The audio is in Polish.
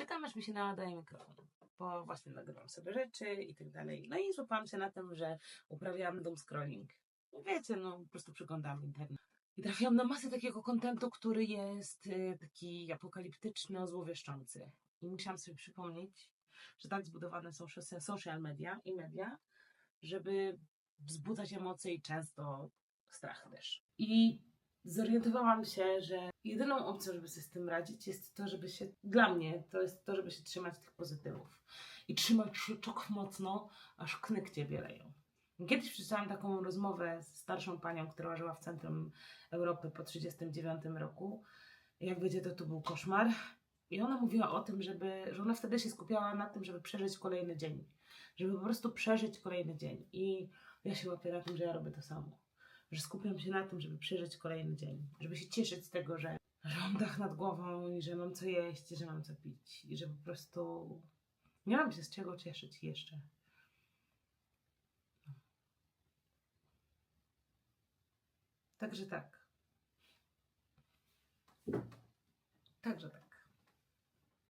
czekam aż mi się nadaje mikrofon, bo właśnie nagrywam sobie rzeczy i tak dalej. No i złapałam się na tym, że uprawiałam doom scrolling. Wiecie, no po prostu przeglądam internet. I trafiłam na masę takiego kontentu, który jest y, taki apokaliptyczno złowieszczący. I musiałam sobie przypomnieć, że tak zbudowane są social media i media, żeby wzbudzać emocje i często strach też. I zorientowałam się, że jedyną opcją, żeby sobie z tym radzić, jest to, żeby się, dla mnie, to jest to, żeby się trzymać tych pozytywów. I trzymać się czok mocno, aż knyk ciebie leją. Kiedyś przeczytałam taką rozmowę z starszą panią, która żyła w centrum Europy po 1939 roku. Jak wiecie, to to był koszmar. I ona mówiła o tym, żeby, że ona wtedy się skupiała na tym, żeby przeżyć kolejny dzień. Żeby po prostu przeżyć kolejny dzień. I ja się łapię tym, że ja robię to samo. Że skupiam się na tym, żeby przeżyć kolejny dzień. Żeby się cieszyć z tego, że, mam dach nad głową i że mam co jeść, i że mam co pić. I że po prostu nie mam się z czego cieszyć jeszcze. Także tak. Także tak.